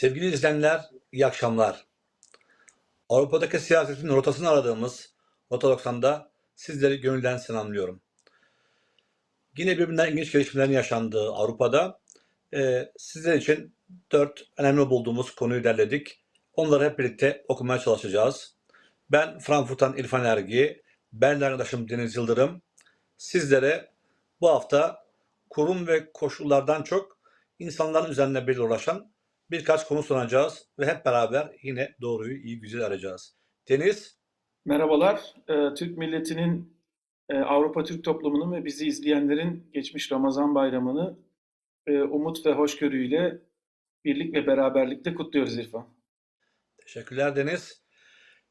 Sevgili izleyenler, iyi akşamlar. Avrupa'daki siyasetin rotasını aradığımız Rota 90'da sizleri gönülden selamlıyorum. Yine birbirinden ilginç gelişmelerin yaşandığı Avrupa'da e, sizler için dört önemli bulduğumuz konuyu derledik. Onları hep birlikte okumaya çalışacağız. Ben Frankfurt'tan İrfan Ergi, ben de arkadaşım Deniz Yıldırım. Sizlere bu hafta kurum ve koşullardan çok insanların üzerine bir uğraşan birkaç konu sunacağız ve hep beraber yine doğruyu iyi güzel arayacağız. Deniz, Merhabalar. Ee, Türk milletinin, e, Avrupa Türk toplumunun ve bizi izleyenlerin geçmiş Ramazan bayramını e, umut ve hoşgörüyle birlik ve beraberlikte kutluyoruz İrfan. teşekkürler Deniz.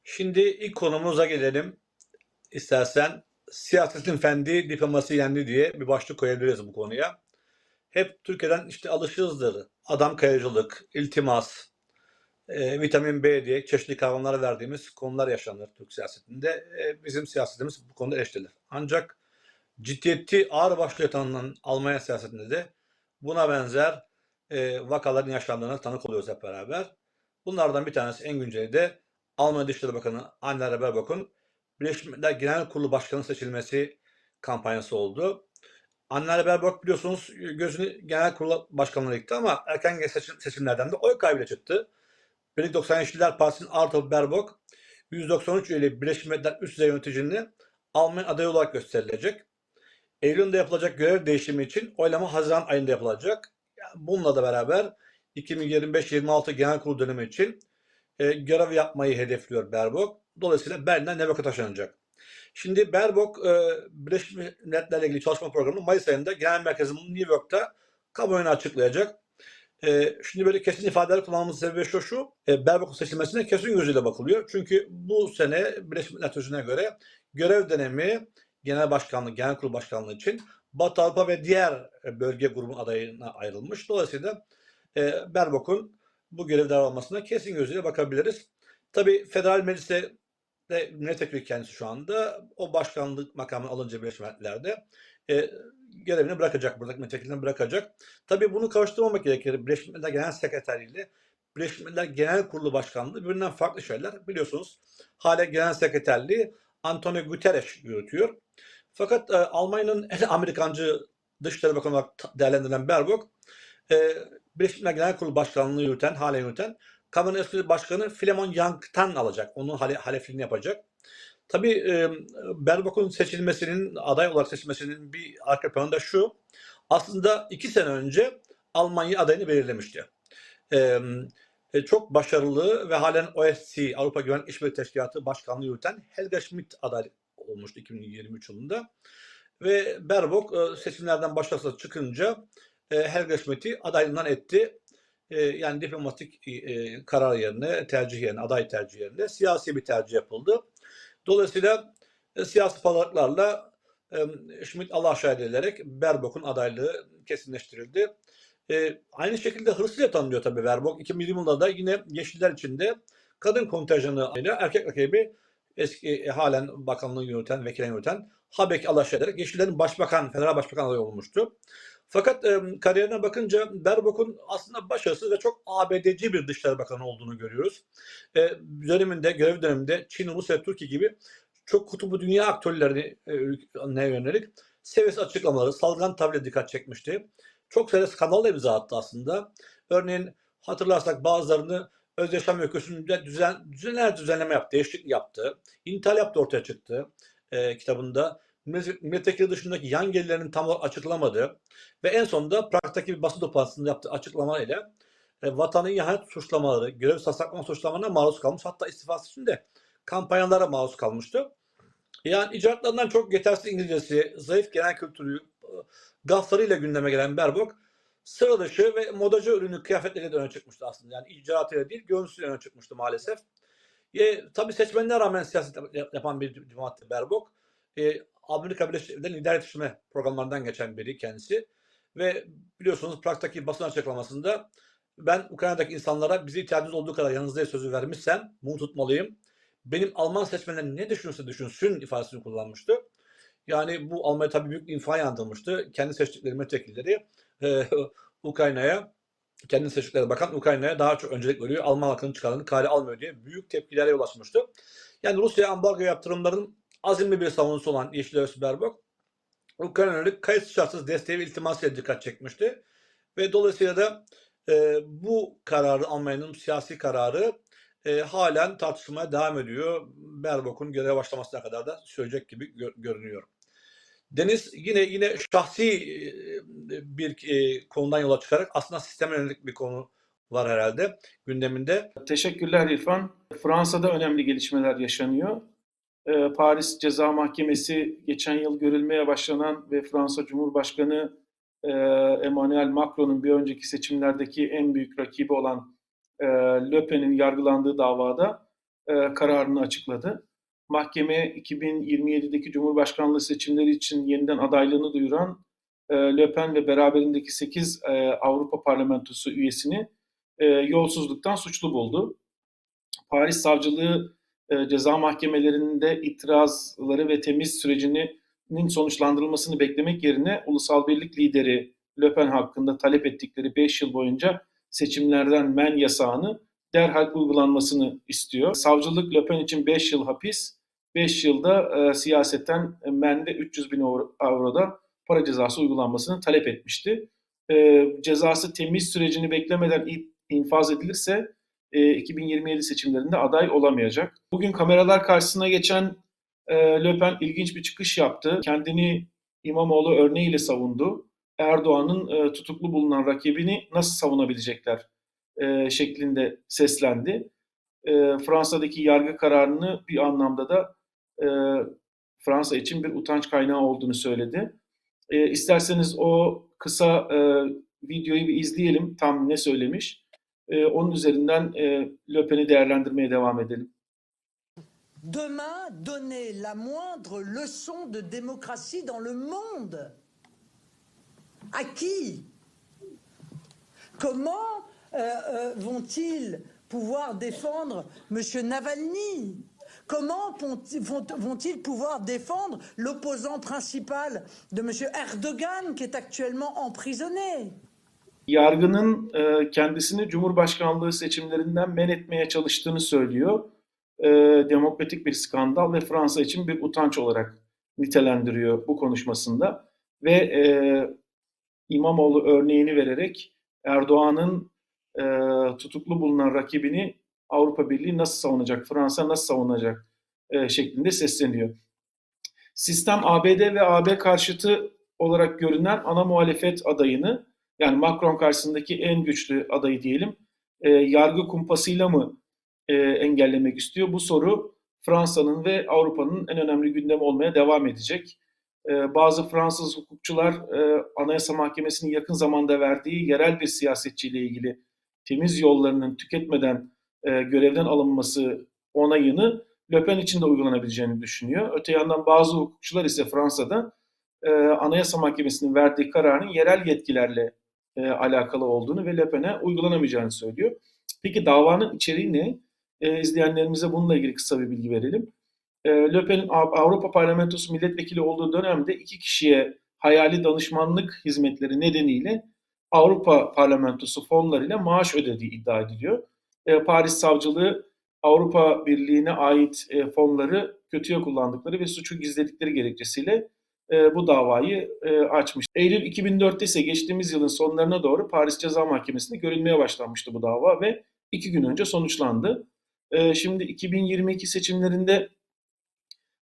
Şimdi ilk konumuza gelelim. İstersen siyasetin fendi, diplomasi yendi diye bir başlık koyabiliriz bu konuya. Hep Türkiye'den işte alışığızdır. Adam kayıcılık, iltimas, e, vitamin B diye çeşitli kavramlar verdiğimiz konular yaşanır Türk siyasetinde. E, bizim siyasetimiz bu konuda eleştirilir. Ancak ciddiyeti ağır başlığı tanınan Almanya siyasetinde de buna benzer e, vakaların yaşandığına tanık oluyoruz hep beraber. Bunlardan bir tanesi en günceli de Almanya Dışişleri Bakanı Annalena Baerbock'un Birleşmiş Milletler Genel Kurulu Başkanı seçilmesi kampanyası oldu. Annalena Baerbock biliyorsunuz gözünü genel kurulu başkanlığına dikti ama erken seçim, seçimlerden de oy kaybıyla çıktı. Birlik 97'ler Partisi'nin Arthur Baerbock 193 üyeli Birleşmiş Milletler üst düzey yöneticinin Almanya adayı olarak gösterilecek. Eylül'de yapılacak görev değişimi için oylama Haziran ayında yapılacak. Bununla da beraber 2025-26 genel kurulu dönemi için e, görev yapmayı hedefliyor Baerbock. Dolayısıyla Berlin'den York'a taşınacak. Şimdi Baerbock e, Birleşmiş Milletler'le ilgili çalışma programını Mayıs ayında genel merkezinin New York'ta kamuoyuna açıklayacak. E, şimdi böyle kesin ifadeler kullanmamızın sebebi şu şu. E, Baerbock'un seçilmesine kesin gözüyle bakılıyor. Çünkü bu sene Birleşmiş Milletler göre görev dönemi genel başkanlık, genel kurul başkanlığı için Batı Avrupa ve diğer bölge grubu adayına ayrılmış. Dolayısıyla e, Baerbock'un bu görev almasına kesin gözüyle bakabiliriz. Tabii federal mecliste de milletvekili kendisi şu anda o başkanlık makamını alınca Birleşmiş Milletler'de e, görevini bırakacak, buradaki milletvekilini bırakacak. Tabii bunu karıştırmamak gerekir. Birleşmiş Milletler Genel Sekreterliği ile Birleşmiş Milletler Genel Kurulu Başkanlığı birbirinden farklı şeyler. Biliyorsunuz hala Genel Sekreterliği Antonio Guterres yürütüyor. Fakat e, Almanya'nın en Amerikancı Dışişleri Bakanı olarak değerlendirilen Baerbock, e, Birleşmiş Milletler Genel Kurulu Başkanlığı'nı yürüten, hala yürüten Kamunun eski başkanı Filemon Young'tan alacak. Onun hale, halefliğini yapacak. Tabii e, Baerbock'un seçilmesinin, aday olarak seçilmesinin bir arka planı da şu. Aslında iki sene önce Almanya adayını belirlemişti. E, e, çok başarılı ve halen OSCE, Avrupa Güvenlik İşbirliği Teşkilatı Başkanlığı yürüten Helga Schmidt aday olmuştu 2023 yılında. Ve Baerbock e, seçimlerden başarısız çıkınca e, Helga Schmidt'i adaylığından etti. E, yani diplomatik e, karar yerine, tercih yerine, aday tercih yerine siyasi bir tercih yapıldı. Dolayısıyla e, siyasi pazarlıklarla e, Schmidt Allah aşağı edilerek Baerbock'un adaylığı kesinleştirildi. E, aynı şekilde hırsıyla tanınıyor tabii Baerbock. 2020 yılında da yine Yeşiller içinde kadın kontenjanı ile erkek rakibi eski e, halen bakanlığı yöneten, vekilen yöneten Habek Allah aşağı ederek Yeşillerin başbakan, federal başbakan adayı olmuştu. Fakat e, kariyerine bakınca Baerbock'un aslında başarısız ve çok ABD'ci bir Dışişleri Bakanı olduğunu görüyoruz. E, döneminde, görev döneminde Çin, Rusya ve Türkiye gibi çok kutubu dünya aktörlerine e, yönelik seviyesiz açıklamaları, salgın tavırla dikkat çekmişti. Çok sayıda skandal imza attı aslında. Örneğin hatırlarsak bazılarını öz yaşam öyküsünde düzen, düzenler düzenleme yaptı, değişiklik yaptı. İntihal yaptı ortaya çıktı e, kitabında milletvekili dışındaki yan gelirlerini tam olarak açıklamadı ve en sonunda Prag'daki bir basın toplantısında yaptığı açıklamayla e, vatanı ihanet suçlamaları, görev sasaklama suçlamalarına maruz kalmış. Hatta istifası için de kampanyalara maruz kalmıştı. Yani icraatlarından çok yetersiz İngilizcesi, zayıf genel kültürü, e, gaflarıyla gündeme gelen Baerbock sıra dışı ve modacı ürünü kıyafetleriyle de öne çıkmıştı aslında. Yani icraatıyla değil, görüntüsüyle öne çıkmıştı maalesef. E, tabii seçmenine rağmen siyaset yapan bir diplomat Baerbock. E, Amerika Birleşik Devletleri'nin lider yetiştirme programlarından geçen biri kendisi. Ve biliyorsunuz Prag'daki basın açıklamasında ben Ukrayna'daki insanlara bize ihtiyacınız olduğu kadar yanınızdayız sözü vermişsem bunu tutmalıyım. Benim Alman seçmenler ne düşünürse düşünsün ifadesini kullanmıştı. Yani bu Almanya tabii büyük bir infial yandırmıştı. Kendi seçtikleri milletvekilleri e, Ukrayna'ya kendi seçtikleri bakan Ukrayna'ya daha çok öncelik veriyor. Alman halkının çıkarlarını kale almıyor diye büyük tepkilere yol açmıştı. Yani Rusya ambargo yaptırımların azimli bir savunucusu olan Yeşil Örgütü Berbok, Ukrayna'nın kayıt şartsız desteği ve iltimasıyla dikkat çekmişti. Ve dolayısıyla da e, bu kararı Almanya'nın siyasi kararı e, halen tartışılmaya devam ediyor. Berbok'un göreve başlamasına kadar da sürecek gibi gö- görünüyor. Deniz yine yine şahsi e, bir e, konudan yola çıkarak aslında sisteme yönelik bir konu var herhalde gündeminde. Teşekkürler İrfan. Fransa'da önemli gelişmeler yaşanıyor. Ee, Paris Ceza Mahkemesi geçen yıl görülmeye başlanan ve Fransa Cumhurbaşkanı e, Emmanuel Macron'un bir önceki seçimlerdeki en büyük rakibi olan e, Le Pen'in yargılandığı davada e, kararını açıkladı. Mahkeme 2027'deki Cumhurbaşkanlığı seçimleri için yeniden adaylığını duyuran e, Le Pen ve beraberindeki 8 e, Avrupa Parlamentosu üyesini yolsuzluktan suçlu buldu. Paris Savcılığı ceza mahkemelerinde itirazları ve temiz sürecinin sonuçlandırılmasını beklemek yerine ulusal birlik lideri Le Pen hakkında talep ettikleri 5 yıl boyunca seçimlerden men yasağını derhal uygulanmasını istiyor. Savcılık Le Pen için 5 yıl hapis, 5 yılda e, siyasetten mende 300 bin avroda para cezası uygulanmasını talep etmişti. E, cezası temiz sürecini beklemeden infaz edilirse e, 2027 seçimlerinde aday olamayacak. Bugün kameralar karşısına geçen e, Le Pen ilginç bir çıkış yaptı. Kendini İmamoğlu örneğiyle savundu. Erdoğan'ın e, tutuklu bulunan rakibini nasıl savunabilecekler e, şeklinde seslendi. E, Fransa'daki yargı kararını bir anlamda da e, Fransa için bir utanç kaynağı olduğunu söyledi. E, isterseniz o kısa e, videoyu bir izleyelim tam ne söylemiş. E, demain donner la moindre leçon de démocratie dans le monde À qui? Comment euh, euh, vont-ils pouvoir défendre M. Navalny? Comment vont- vont- vont-ils pouvoir défendre l'opposant principal de M. Erdogan qui est actuellement emprisonné? Yargının e, kendisini Cumhurbaşkanlığı seçimlerinden men etmeye çalıştığını söylüyor. E, demokratik bir skandal ve Fransa için bir utanç olarak nitelendiriyor bu konuşmasında. Ve e, İmamoğlu örneğini vererek Erdoğan'ın e, tutuklu bulunan rakibini Avrupa Birliği nasıl savunacak, Fransa nasıl savunacak e, şeklinde sesleniyor. Sistem ABD ve AB karşıtı olarak görünen ana muhalefet adayını yani Macron karşısındaki en güçlü adayı diyelim e, yargı kumpasıyla mı e, engellemek istiyor? Bu soru Fransa'nın ve Avrupa'nın en önemli gündemi olmaya devam edecek. E, bazı Fransız hukukçular e, Anayasa Mahkemesi'nin yakın zamanda verdiği yerel bir siyasetçiyle ilgili temiz yollarının tüketmeden e, görevden alınması onayını Le Pen için de uygulanabileceğini düşünüyor. Öte yandan bazı hukukçular ise Fransa'da e, Anayasa Mahkemesi'nin verdiği kararın yerel yetkilerle e, alakalı olduğunu ve Le Pen'e uygulanamayacağını söylüyor. Peki davanın içeriği ne? E, izleyenlerimize bununla ilgili kısa bir bilgi verelim. E, Le Pen'in Av- Avrupa Parlamentosu milletvekili olduğu dönemde iki kişiye hayali danışmanlık hizmetleri nedeniyle Avrupa Parlamentosu fonlarıyla maaş ödediği iddia ediliyor. E, Paris Savcılığı Avrupa Birliği'ne ait e, fonları kötüye kullandıkları ve suçu gizledikleri gerekçesiyle e, bu davayı e, açmış. Eylül 2004'te ise geçtiğimiz yılın sonlarına doğru Paris Ceza Mahkemesi'nde görülmeye başlanmıştı bu dava ve iki gün önce sonuçlandı. E, şimdi 2022 seçimlerinde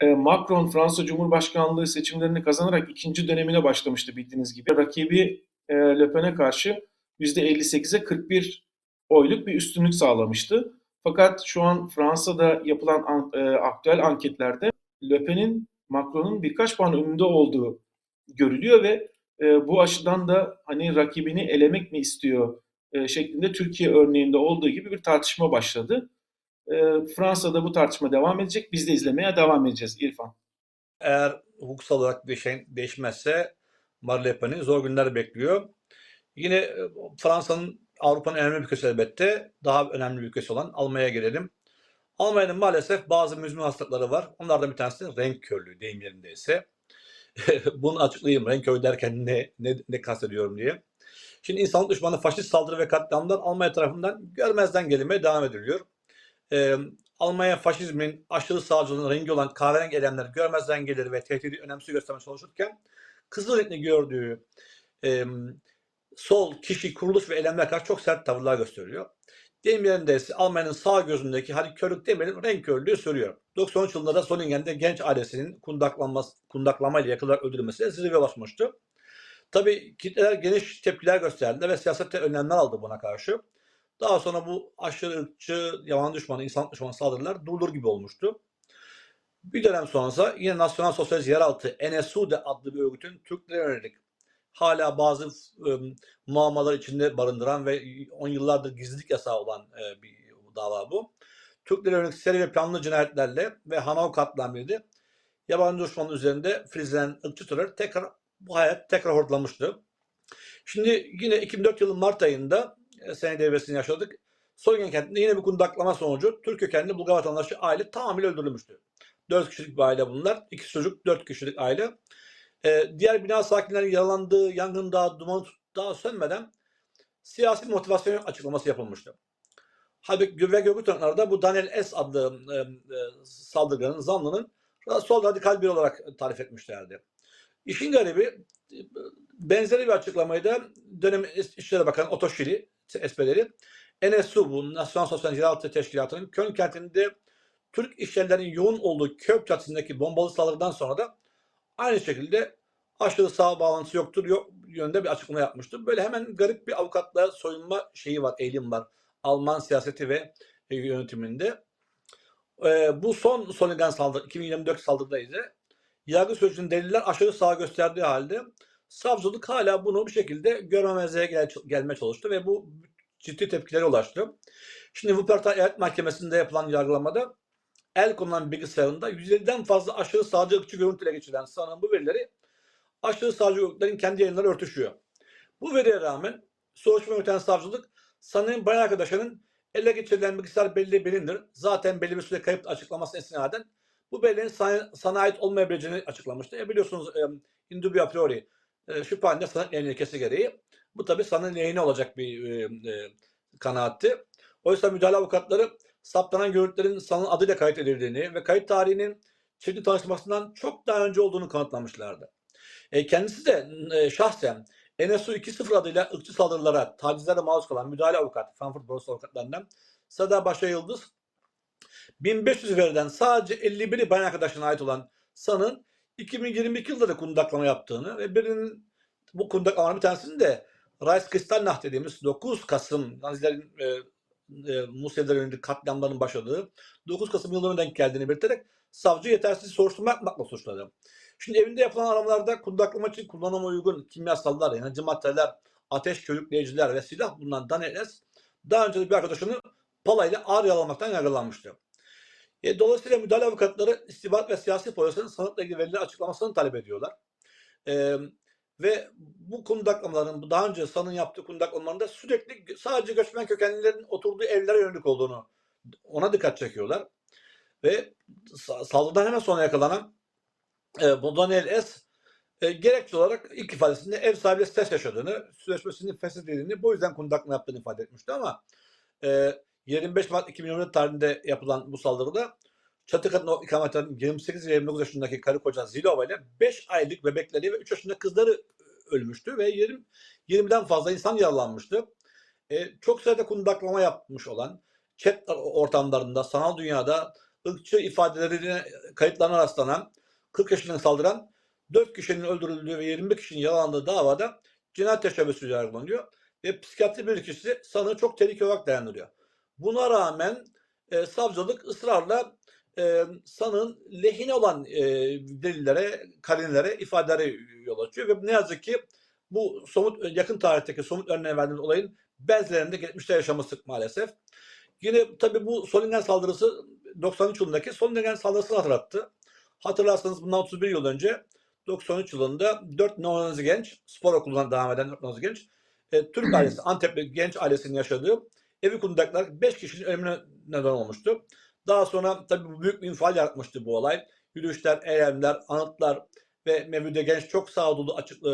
e, Macron Fransa Cumhurbaşkanlığı seçimlerini kazanarak ikinci dönemine başlamıştı bildiğiniz gibi. Rakibi e, Le Pen'e karşı %58'e 41 oyluk bir üstünlük sağlamıştı. Fakat şu an Fransa'da yapılan an, e, aktüel anketlerde Le Pen'in Macron'un birkaç puan önünde olduğu görülüyor ve e, bu açıdan da hani rakibini elemek mi istiyor e, şeklinde Türkiye örneğinde olduğu gibi bir tartışma başladı. E, Fransa'da bu tartışma devam edecek. Biz de izlemeye devam edeceğiz İrfan. Eğer hukuksal olarak bir şey değişmezse Marine Le Pen'i zor günler bekliyor. Yine e, Fransa'nın Avrupa'nın önemli bir ülkesi elbette. Daha önemli bir ülkesi olan Almanya'ya gelelim. Almanya'nın maalesef bazı müzmin hastalıkları var. Onlardan bir tanesi renk körlüğü deyim yerindeyse. Bunu açıklayayım. Renk körlüğü derken ne, ne, ne kastediyorum diye. Şimdi insanlık düşmanı faşist saldırı ve katliamlar Almanya tarafından görmezden gelinmeye devam ediliyor. Ee, Almanya faşizmin aşırı sağcılığın rengi olan kahverengi eylemler görmezden gelir ve tehdidi önemsiz göstermeye çalışırken kızıl renkli gördüğü e, sol kişi, kuruluş ve eylemler karşı çok sert tavırlar gösteriyor. Yerinde ise Almanya'nın sağ gözündeki hadi körlük demeyelim renk körlüğü sürüyor. 93 yılında da Solingen'de genç ailesinin kundaklamayla yakılarak öldürülmesiyle zirve ulaşmıştı. Tabii kitleler geniş tepkiler gösterdi ve siyasette önlemler aldı buna karşı. Daha sonra bu aşırı ırkçı, yalan düşmanı, insan düşmanı saldırılar durdur gibi olmuştu. Bir dönem sonrası yine Nasyonal Sosyalist Yeraltı NSUDE adlı bir örgütün Türklere yönelik hala bazı ım, muammalar içinde barındıran ve 10 yıllardır gizlilik yasağı olan e, bir dava bu. Türklere yönelik seri ve planlı cinayetlerle ve Hanau katliamıydı. Yabancı düşmanın üzerinde frizlenen ırkçı terör tekrar bu hayat tekrar hortlamıştı. Şimdi yine 2004 yılı Mart ayında e, sene devresini yaşadık. Solingen kentinde yine bir kundaklama sonucu Türk kökenli Bulgar vatandaşı aile tamamıyla öldürülmüştü. 4 kişilik bir aile bunlar. 2 çocuk 4 kişilik aile. Ee, diğer bina sakinlerinin yaralandığı yangın daha duman daha sönmeden siyasi motivasyon açıklaması yapılmıştı. Halbuki ve Göbek Tanıklar'da bu Daniel S. adlı e, e, saldırganın zanlının sol radikal biri olarak tarif etmişlerdi. İşin garibi benzeri bir açıklamayı da dönem İçişleri Bakanı Otto Schily, SP'leri NSU bu Nasyonel Sosyal Yeraltı Teşkilatı'nın Köln kentinde Türk işyerlerinin yoğun olduğu Köp çatısındaki bombalı saldırıdan sonra da aynı şekilde aşırı sağ bağlantısı yoktur yok yönde bir açıklama yapmıştı. Böyle hemen garip bir avukatlığa soyunma şeyi var, eğilim var. Alman siyaseti ve e, yönetiminde. E, bu son Solingen saldırı, 2024 saldırıda yargı sürecinin deliller aşırı sağ gösterdiği halde savcılık hala bunu bir şekilde görmemezliğe gel, gelmeye çalıştı ve bu ciddi tepkilere ulaştı. Şimdi Wuppertal Eyalet Mahkemesi'nde yapılan yargılamada el konulan bilgisayarında 150'den fazla aşırı sağcı ırkçı görüntüyle geçirilen sanığın bu verileri aşırı sağcı örgütlerin kendi yayınları örtüşüyor. Bu veriye rağmen soruşturma yürüten savcılık sanığın bayan arkadaşının ele geçirilen bilgisayar belli bilinir. Zaten belli bir süre kayıp açıklamasına istinaden bu belleğin sana, ait olmayabileceğini açıklamıştı. E biliyorsunuz e, indubio a priori e, şüphe halinde sanık yayın ilkesi gereği. Bu tabi sanığın yayını olacak bir e, e, kanaatti. Oysa müdahale avukatları saptanan görüntülerin sanığın adıyla kayıt edildiğini ve kayıt tarihinin çifti tanışmasından çok daha önce olduğunu kanıtlamışlardı. E, kendisi de e, şahsen NSU 2.0 adıyla ırkçı saldırılara, tacizlere maruz kalan müdahale avukat, Frankfurt Borsası avukatlarından Sada Başa Yıldız 1500 veriden sadece 51'i bayan arkadaşına ait olan sanın 2022 yılında da kundaklama yaptığını ve birinin bu kundaklamaların bir tanesinin de Reichskristallnacht dediğimiz 9 Kasım Nazilerin e, e, Museviler yönelik katliamların başladığı 9 Kasım yıllarına denk geldiğini belirterek savcı yetersiz soruşturma yapmakla suçladı. Şimdi evinde yapılan aramalarda kundaklama için kullanıma uygun kimyasallar, yanıcı maddeler, ateş körükleyiciler ve silah bulunan Daniel S. daha önce de bir arkadaşını palayla ağır yaralanmaktan yargılanmıştı. E, dolayısıyla müdahale avukatları istihbarat ve siyasi polisin sanıkla ilgili verileri açıklamasını talep ediyorlar. E, ve bu kundaklamaların, daha önce sanın yaptığı kundaklamalarında sürekli sadece göçmen kökenlilerin oturduğu evlere yönelik olduğunu ona dikkat çekiyorlar. Ve saldırıdan hemen sonra yakalanan e, bu Daniel S. E, gerekçe olarak ilk ifadesinde ev sahibiyle stres yaşadığını, sözleşmesinin feshedildiğini, bu yüzden kundaklama yaptığını ifade etmişti ama e, 25 Mart 2024 tarihinde yapılan bu saldırıda çatı katında ikamet eden 28 ve 29 yaşındaki karı koca Zilova ile 5 aylık bebekleri ve 3 yaşında kızları ölmüştü ve 20, 20'den fazla insan yaralanmıştı. E, çok sayıda kundaklama yapmış olan chat ortamlarında, sanal dünyada ırkçı ifadelerine kayıtlarına rastlanan 40 yaşından saldıran 4 kişinin öldürüldüğü ve 21 kişinin yaralandığı davada cinayet teşebbüsü yargılanıyor. Ve psikiyatri bilirkişisi sanığı çok tehlikeli olarak değerlendiriyor. Buna rağmen e, savcılık ısrarla e, sanığın lehine olan e, delillere, karinlere, ifadelere yol açıyor. Ve ne yazık ki bu somut yakın tarihteki somut örneğe verdiğimiz olayın benzerinde geçmişte yaşaması maalesef. Yine tabii bu Solingen saldırısı 93 yılındaki Solingen saldırısını hatırlattı. Hatırlarsanız bundan 31 yıl önce 93 yılında 4 Nonazi genç, spor okulundan devam eden 4 Nonazi genç, e, Türk ailesi, Antepli genç ailesinin yaşadığı evi kundaklar 5 kişinin ölümüne neden olmuştu. Daha sonra tabii bu büyük bir infial yaratmıştı bu olay. Yürüyüşler, eylemler, anıtlar ve Mevlüde Genç çok sağdulu açık, e,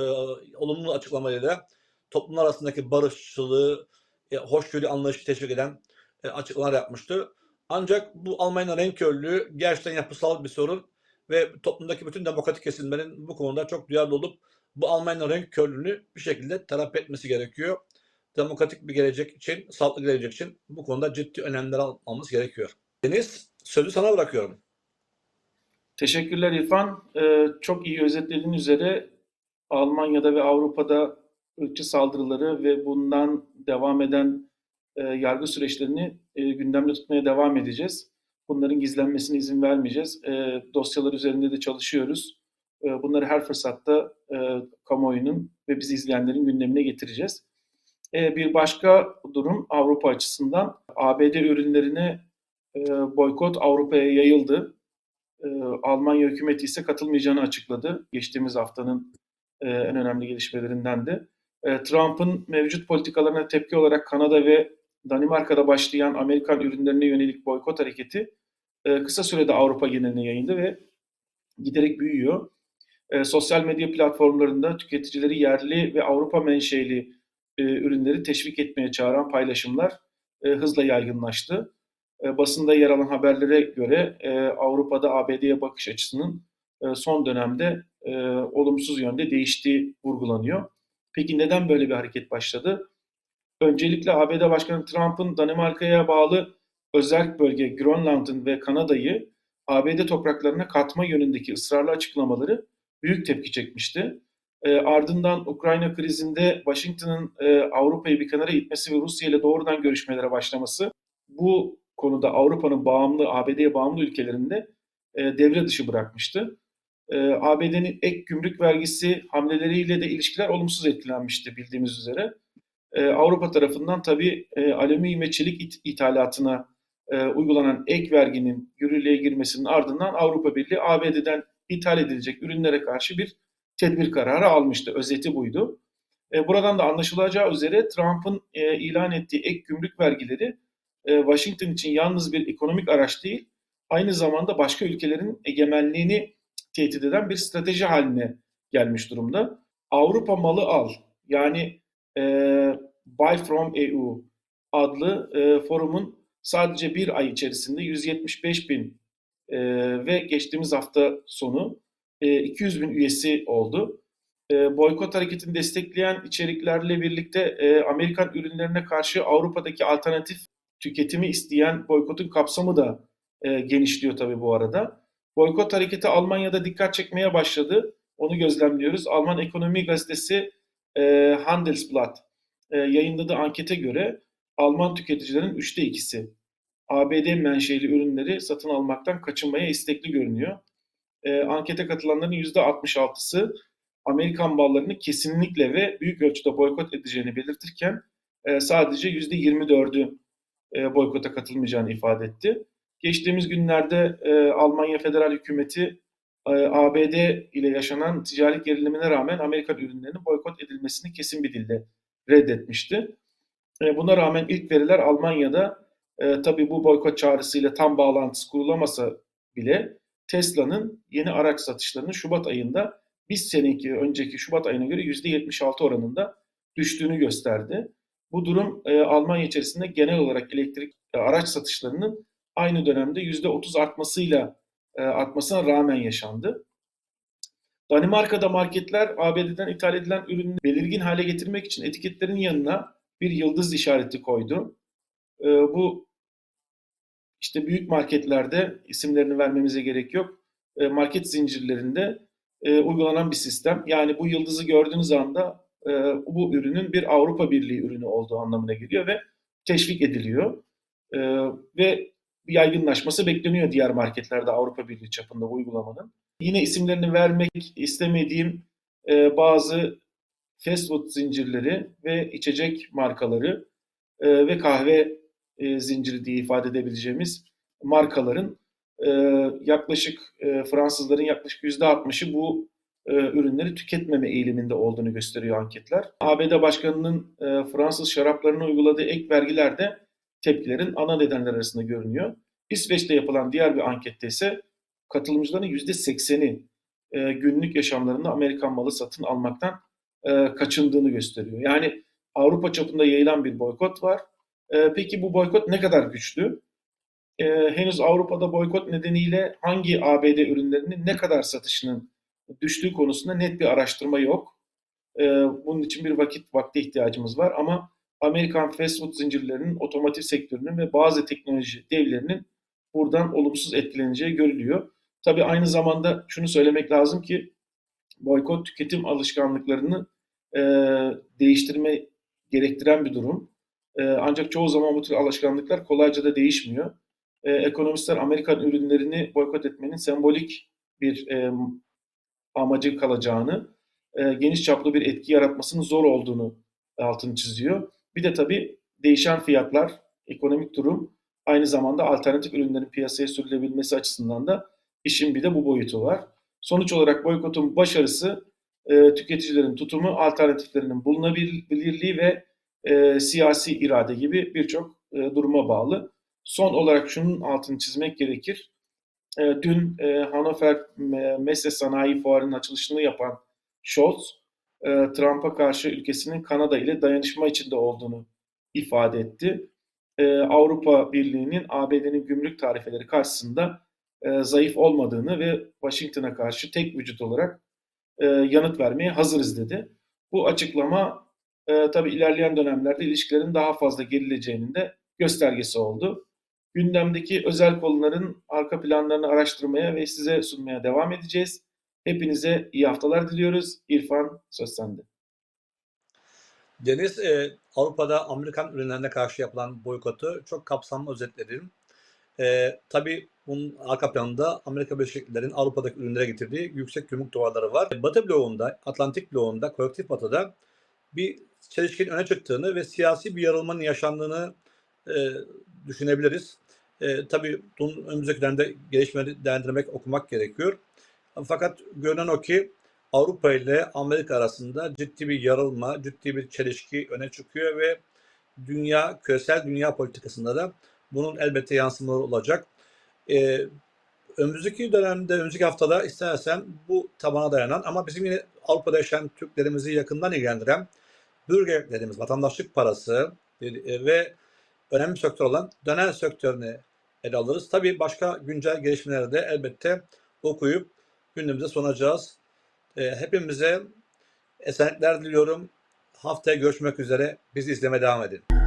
olumlu açıklamalarıyla toplumlar arasındaki barışçılığı, e, hoşgörü anlayışı teşvik eden e, açıklamalar yapmıştı. Ancak bu Almanya'nın renk körlüğü gerçekten yapısal bir sorun ve toplumdaki bütün demokratik kesimlerin bu konuda çok duyarlı olup bu Almanya'nın renk körlüğünü bir şekilde terapi etmesi gerekiyor. Demokratik bir gelecek için, sağlıklı gelecek için bu konuda ciddi önlemler al- almamız gerekiyor. Deniz, sözü sana bırakıyorum. Teşekkürler İrfan. Ee, çok iyi özetlediğin üzere Almanya'da ve Avrupa'da ırkçı saldırıları ve bundan devam eden e, yargı süreçlerini e, gündemde tutmaya devam edeceğiz. Bunların gizlenmesine izin vermeyeceğiz. E, dosyalar üzerinde de çalışıyoruz. E, bunları her fırsatta e, kamuoyunun ve bizi izleyenlerin gündemine getireceğiz. E, bir başka durum Avrupa açısından ABD ürünlerine e, boykot Avrupa'ya yayıldı. Ee, Almanya hükümeti ise katılmayacağını açıkladı. Geçtiğimiz haftanın e, en önemli gelişmelerinden de. E, Trump'ın mevcut politikalarına tepki olarak Kanada ve Danimarka'da başlayan Amerikan ürünlerine yönelik boykot hareketi e, kısa sürede Avrupa geneline yayıldı ve giderek büyüyor. E, sosyal medya platformlarında tüketicileri yerli ve Avrupa menşeli e, ürünleri teşvik etmeye çağıran paylaşımlar e, hızla yaygınlaştı. E, basında yer alan haberlere göre e, Avrupa'da ABD'ye bakış açısının e, son dönemde olumsuz yönde değiştiği vurgulanıyor. Peki neden böyle bir hareket başladı? Öncelikle ABD Başkanı Trump'ın Danimarka'ya bağlı özerk bölge Grönland'ın ve Kanada'yı ABD topraklarına katma yönündeki ısrarlı açıklamaları büyük tepki çekmişti. E, ardından Ukrayna krizinde Washington'ın e, Avrupa'yı bir kenara itmesi ve Rusya ile doğrudan görüşmelere başlaması bu konuda Avrupa'nın bağımlı, ABD'ye bağımlı ülkelerinde e, devre dışı bırakmıştı. E, ABD'nin ek gümrük vergisi hamleleriyle de ilişkiler olumsuz etkilenmişti bildiğimiz üzere. E, Avrupa tarafından tabii e, alüminyum ve çelik it- ithalatına e, uygulanan ek verginin yürürlüğe girmesinin ardından Avrupa Birliği ABD'den ithal edilecek ürünlere karşı bir tedbir kararı almıştı. Özeti buydu. E, buradan da anlaşılacağı üzere Trump'ın e, ilan ettiği ek gümrük vergileri Washington için yalnız bir ekonomik araç değil, aynı zamanda başka ülkelerin egemenliğini tehdit eden bir strateji haline gelmiş durumda. Avrupa malı al, yani e, Buy from EU adlı e, forumun sadece bir ay içerisinde 175 bin e, ve geçtiğimiz hafta sonu e, 200 bin üyesi oldu. E, boykot hareketini destekleyen içeriklerle birlikte e, Amerikan ürünlerine karşı Avrupa'daki alternatif tüketimi isteyen boykotun kapsamı da e, genişliyor tabii bu arada. Boykot hareketi Almanya'da dikkat çekmeye başladı. Onu gözlemliyoruz. Alman Ekonomi Gazetesi e, Handelsblatt e, yayınladığı ankete göre Alman tüketicilerin üçte ikisi ABD menşeli ürünleri satın almaktan kaçınmaya istekli görünüyor. E, ankete katılanların %66'sı Amerikan mallarını kesinlikle ve büyük ölçüde boykot edeceğini belirtirken e, sadece %24'ü e, boykota katılmayacağını ifade etti. Geçtiğimiz günlerde e, Almanya Federal Hükümeti e, ABD ile yaşanan ticari gerilimine rağmen Amerikan ürünlerinin boykot edilmesini kesin bir dille reddetmişti. E, buna rağmen ilk veriler Almanya'da e, tabii bu boykot çağrısıyla tam bağlantısı kurulamasa bile Tesla'nın yeni araç satışlarının Şubat ayında bir seneki önceki Şubat ayına göre %76 oranında düştüğünü gösterdi. Bu durum e, Almanya içerisinde genel olarak elektrik e, araç satışlarının aynı dönemde %30 artmasıyla e, artmasına rağmen yaşandı. Danimarka'da marketler ABD'den ithal edilen ürünü belirgin hale getirmek için etiketlerin yanına bir yıldız işareti koydu. E, bu işte büyük marketlerde isimlerini vermemize gerek yok. E, market zincirlerinde e, uygulanan bir sistem. Yani bu yıldızı gördüğünüz anda e, bu ürünün bir Avrupa Birliği ürünü olduğu anlamına geliyor ve teşvik ediliyor. E, ve yaygınlaşması bekleniyor diğer marketlerde Avrupa Birliği çapında bu uygulamanın. Yine isimlerini vermek istemediğim e, bazı fast food zincirleri ve içecek markaları e, ve kahve e, zinciri diye ifade edebileceğimiz markaların yaklaşık Fransızların yaklaşık %60'ı bu e, ürünleri tüketmeme eğiliminde olduğunu gösteriyor anketler. ABD Başkanı'nın e, Fransız şaraplarına uyguladığı ek vergiler de tepkilerin ana nedenler arasında görünüyor. İsveç'te yapılan diğer bir ankette ise katılımcıların %80'i e, günlük yaşamlarında Amerikan malı satın almaktan kaçındığını gösteriyor. Yani Avrupa çapında yayılan bir boykot var. Peki bu boykot ne kadar güçlü? Henüz Avrupa'da boykot nedeniyle hangi ABD ürünlerinin ne kadar satışının düştüğü konusunda net bir araştırma yok. E, bunun için bir vakit vakte ihtiyacımız var ama Amerikan fast food zincirlerinin otomotiv sektörünün ve bazı teknoloji devlerinin buradan olumsuz etkileneceği görülüyor. Tabii aynı zamanda şunu söylemek lazım ki boykot tüketim alışkanlıklarını e, değiştirme gerektiren bir durum. E, ancak çoğu zaman bu tür alışkanlıklar kolayca da değişmiyor. E, ekonomistler Amerikan ürünlerini boykot etmenin sembolik bir e, amacı kalacağını, e, geniş çaplı bir etki yaratmasının zor olduğunu altını çiziyor. Bir de tabii değişen fiyatlar, ekonomik durum aynı zamanda alternatif ürünlerin piyasaya sürülebilmesi açısından da işin bir de bu boyutu var. Sonuç olarak boykotun başarısı e, tüketicilerin tutumu, alternatiflerinin bulunabilirliği ve e, siyasi irade gibi birçok e, duruma bağlı. Son olarak şunun altını çizmek gerekir. E, dün e, Hannover Messe Sanayi Fuarı'nın açılışını yapan Scholz, e, Trump'a karşı ülkesinin Kanada ile dayanışma içinde olduğunu ifade etti. E, Avrupa Birliği'nin ABD'nin gümrük tarifeleri karşısında e, zayıf olmadığını ve Washington'a karşı tek vücut olarak e, yanıt vermeye hazırız dedi. Bu açıklama e, tabii ilerleyen dönemlerde ilişkilerin daha fazla gerileceğinin de göstergesi oldu. Gündemdeki özel konuların arka planlarını araştırmaya ve size sunmaya devam edeceğiz. Hepinize iyi haftalar diliyoruz. İrfan söz sende. Deniz, e, Avrupa'da Amerikan ürünlerine karşı yapılan boykotu çok kapsamlı özetledim. E, tabii bunun arka planında Amerika Birleşik Devletleri'nin Avrupa'daki ürünlere getirdiği yüksek gümrük duvarları var. Batı bloğunda, Atlantik bloğunda, kolektif batıda bir çelişkinin öne çıktığını ve siyasi bir yarılmanın yaşandığını e, düşünebiliriz. E, tabii bunun önümüzdeki dönemde gelişmeleri değerlendirmek, okumak gerekiyor. Fakat görünen o ki Avrupa ile Amerika arasında ciddi bir yarılma, ciddi bir çelişki öne çıkıyor ve dünya, küresel dünya politikasında da bunun elbette yansımaları olacak. Ee, önümüzdeki dönemde, önümüzdeki haftada istersen bu tabana dayanan ama bizim yine Avrupa'da yaşayan Türklerimizi yakından ilgilendiren bürgerliklerimiz, vatandaşlık parası e, ve önemli sektör olan döner sektörünü ele alırız. Tabii başka güncel gelişmeleri de elbette okuyup gündemimize sunacağız. E, hepimize esenlikler diliyorum. Haftaya görüşmek üzere. Bizi izlemeye devam edin.